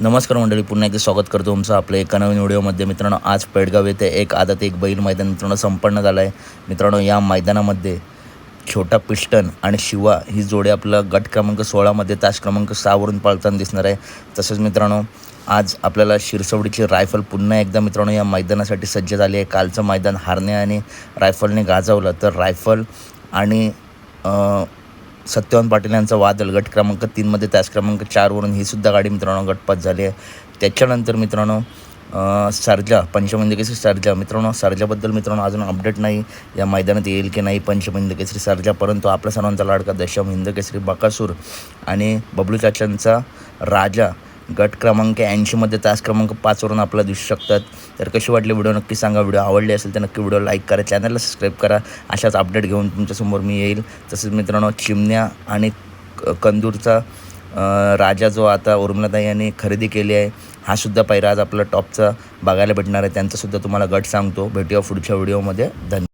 नमस्कार मंडळी पुन्हा एकदा स्वागत करतो तुमचं आपल्या एका नवीन व्हिडिओमध्ये. मित्रांनो आज पेडगाव येथे एक आदत एक बैल मैदान मित्रांनो संपन्न झालं आहे मित्रांनो या मैदानामध्ये छोटा पिस्टन आणि शिवा ही जोडी आपला गट क्रमांक सोळामध्ये तास क्रमांक सहावरून पळताना दिसणार आहे. तसंच मित्रांनो आज आपल्याला शिरसवडीची रायफल पुन्हा एकदा मित्रांनो या मैदानासाठी सज्ज झाली आहे. कालचं मैदान हारणे आणि रायफलने गाजवलं. तर रायफल आणि सत्यवान पाटील यांचा वादळ गट क्रमांक तीनमध्ये तास क्रमांक चारवरून ही सुद्धा गाडी मित्रांनो गटपात झाली आहे. त्याच्यानंतर मित्रांनो सरजा सर्जा सरजा. मित्रांनो सरजाबद्दल मित्रांनो अजून अपडेट नाही. या मैदानात येईल की नाही पंचमंदी सरजा? परंतु आपल्या सर्वांचा लाडका दशम हिंद केसरी बकासूर आणि बबलू चाचांचा राजा गट क्रमांक ऐंशीमध्ये तास क्रमांक पाचवरून आपल्याला दिसू शकतात. तर कशी वाटली व्हिडिओ नक्की सांगा. व्हिडिओ आवडली असेल तर नक्की व्हिडिओ लाईक करा. चॅनलला सबस्क्राईब करा. अशाच अपडेट घेऊन तुमच्यासमोर मी येईल. तसेच मित्रांनो चिमण्या आणि क- कंदूरचा राजा जो आता उर्मिलाताई यांनी खरेदी केली आहे हा सुद्धा पहिला आज आपला टॉपचा बघायला भेटणार आहे. त्यांचासुद्धा तुम्हाला गट सांगतो. भेटूया पुढच्या व्हिडिओमध्ये. धन्यवाद.